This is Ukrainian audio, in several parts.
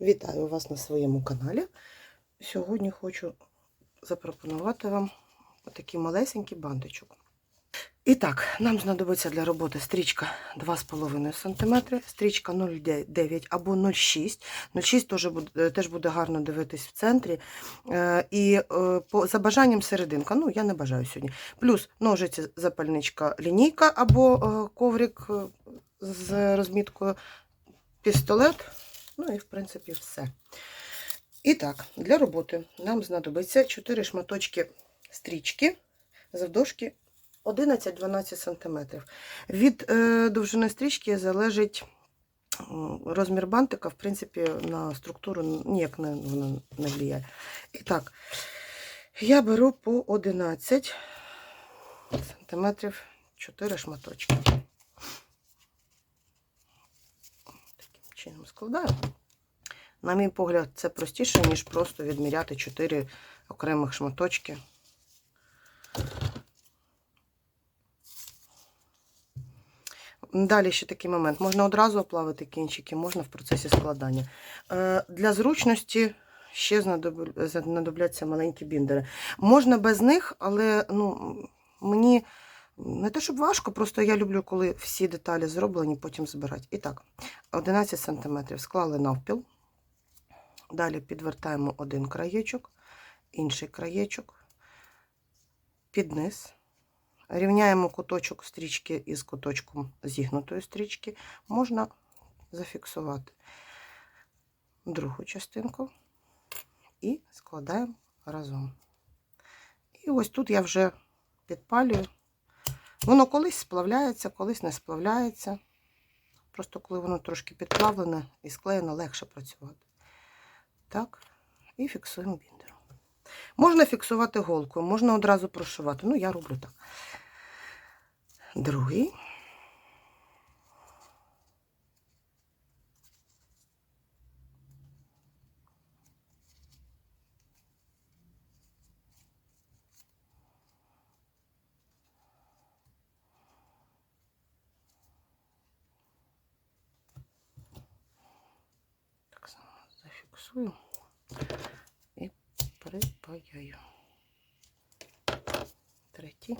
Вітаю вас на своєму каналі. Сьогодні хочу запропонувати вам такий малесенький бантичок. І так, нам знадобиться для роботи стрічка 2,5 см, стрічка 0,9 або 0,6. 0,6 теж буде, теж буде гарно дивитись в центрі. Е, І е, по, за бажанням серединка. Ну, я не бажаю сьогодні. Плюс ножиці, запальничка, лінійка або е, коврик з розміткою, пістолет. Ну і, в принципі, все. І так, для роботи нам знадобиться 4 шматочки стрічки завдовжки 11-12 см. Від е, довжини стрічки залежить розмір бантика, в принципі, на структуру ніяк не, воно не впливає. І так, я беру по 11 см 4 шматочки. Таким чином складаю. На мій погляд, це простіше, ніж просто відміряти 4 окремих шматочки. Далі ще такий момент. Можна одразу оплавити кінчики, можна в процесі складання. Е, Для зручності ще знадобляться маленькі біндери. Можна без них, але ну, мені не те, щоб важко, просто я люблю, коли всі деталі зроблені, потім збирати. І так, 11 см склали навпіл. Далі підвертаємо один краєчок, інший краєчок, під низ. Рівняємо куточок стрічки із куточком зігнутої стрічки. Можна зафіксувати другу частинку і складаємо разом. І ось тут я вже підпалюю. Воно колись сплавляється, колись не сплавляється. Просто коли воно трошки підплавлене і склеєно, легше працювати. Так, і фіксуємо біндером. Можна фіксувати голкою, можна одразу прошивати. Ну, я роблю так. Другий. Так само зафіксую і припаяю. Третій.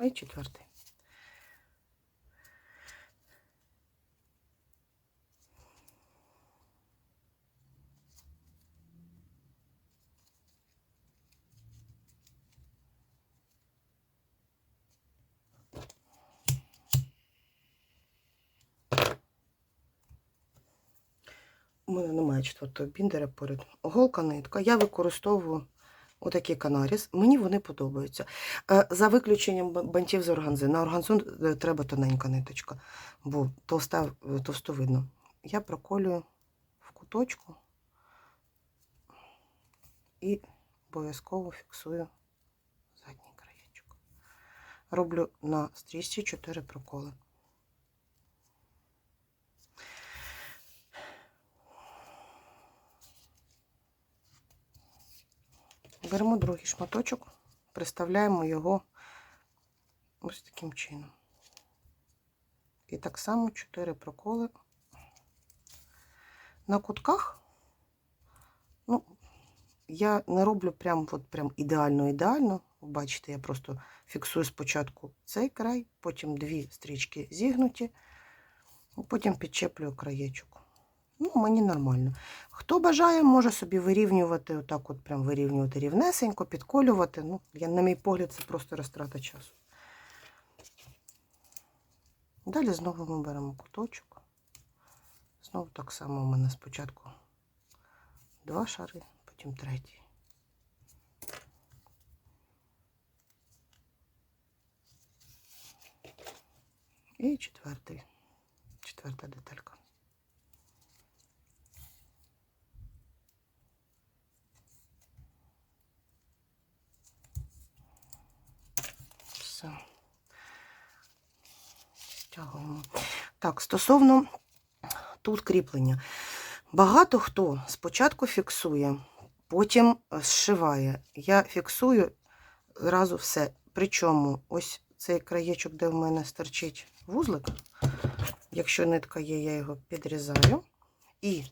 Й четвертий. У мене немає четвертого біндера поряд. Голка нитка. Я використовую отакий канаріс. Мені вони подобаються. Е, За виключенням бантів з органзи. На органзу е, треба тоненька ниточка, бо товста, е, товстовидно. Я проколюю в куточку і обов'язково фіксую задній краєчок. Роблю на стрічці 4 проколи. Беремо другий шматочок, приставляємо його ось таким чином. І так само 4 проколи. На кутках, ну, я не роблю прям, от прям ідеально-ідеально. Бачите, я просто фіксую спочатку цей край, потім дві стрічки зігнуті, потім підчеплюю краєчок. Ну, мені нормально. Хто бажає, може собі вирівнювати, отак от прям вирівнювати рівнесенько, підколювати. Ну, я, на мій погляд, це просто розтрата часу. Далі знову ми беремо куточок. Знову так само у мене спочатку два шари, потім третій. І четвертий, четверта деталька. Натягуємо. Так, стосовно тут кріплення. Багато хто спочатку фіксує, потім зшиває. Я фіксую зразу все. Причому ось цей краєчок, де в мене стерчить вузлик, якщо нитка є, я його підрізаю. І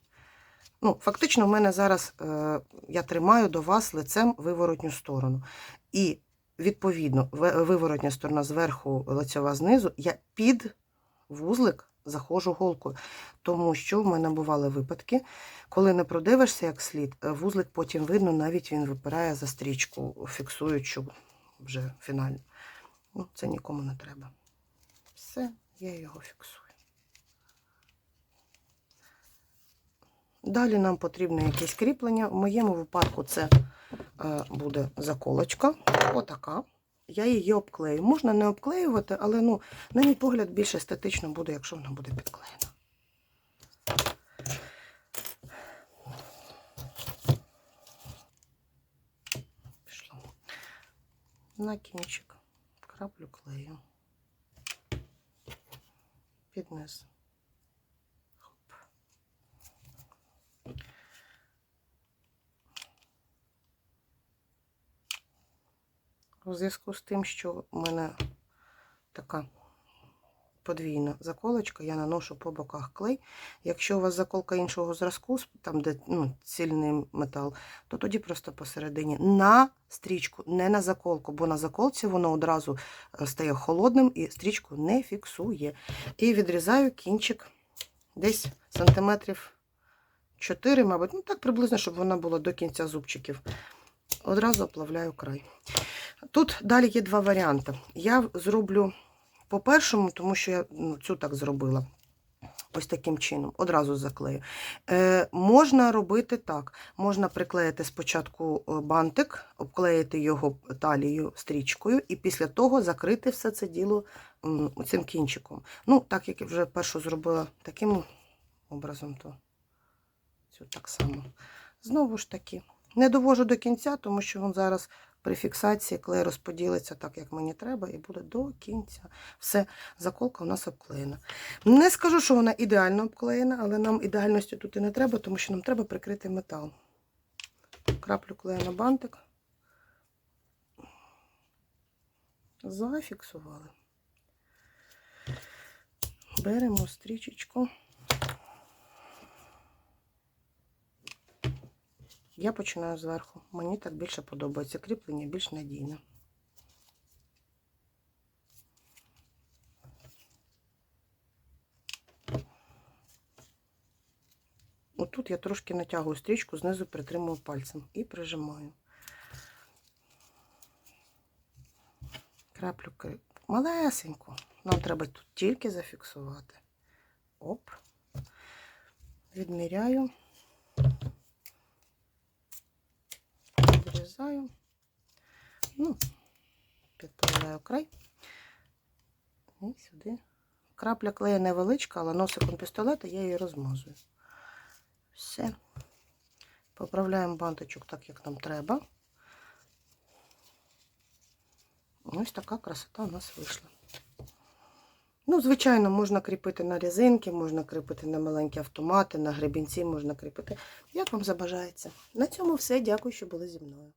ну, фактично, в мене зараз е, я тримаю до вас лицем виворотню сторону. І відповідно, виворотня сторона зверху, лицьова знизу, я під вузлик заходжу голкою. Тому що в мене бували випадки, коли не продивишся як слід, е, вузлик потім видно, навіть він випирає за стрічку, фіксуючи вже фінально. Ну, це нікому не треба. Все, я його фіксую. Далі нам потрібне якесь кріплення. В моєму випадку це буде заколочка. Отака. Я її обклею. Можна не обклеювати, але, ну, на мій погляд, більш естетично буде, якщо вона буде підклеєна. Пішло. На кінчик краплю клею. Під У зв'язку з тим, що в мене така подвійна заколочка, я наношу по боках клей. Якщо у вас заколка іншого зразку, там де ну, цільний метал, то тоді просто посередині на стрічку, не на заколку, бо на заколці воно одразу е, стає холодним і стрічку не фіксує. І відрізаю кінчик десь сантиметрів 4, мабуть, ну так приблизно, щоб вона була до кінця зубчиків. Одразу оплавляю край. Тут далі є два варіанти. Я зроблю по першому, тому що я ну, цю так зробила. Ось таким чином, одразу заклею. Е, можна робити так: можна приклеїти спочатку е, бантик, обклеїти його талією стрічкою, і після того закрити все це діло цим кінчиком. Ну, так як я вже першу зробила таким образом, то цю так само. Знову ж таки, не довожу до кінця, тому що він зараз при фіксації клей розподілиться так, як мені треба, і буде до кінця. Все, заколка у нас обклеєна. Не скажу, що вона ідеально обклеєна, але нам ідеальності тут і не треба, тому що нам треба прикрити метал. Краплю клею на бантик. Зафіксували. Беремо стрічечку. Я починаю зверху. Мені так більше подобається. Кріплення більш надійне. Отут я трошки натягую стрічку, знизу притримую пальцем і прижимаю. Краплю кри- малесеньку. Нам треба тут тільки зафіксувати. Оп. Відміряю. Відрізаю. Ну, підправляю край. І сюди. Крапля клею невеличка, але носиком пістолета я її розмазую. Все. Поправляємо бантичок так, як нам треба. Ось така красота у нас вийшла. Ну, звичайно, можна кріпити на різинки, можна кріпити на маленькі автомати, на гребінці можна кріпити. Як вам забажається. На цьому все. Дякую, що були зі мною.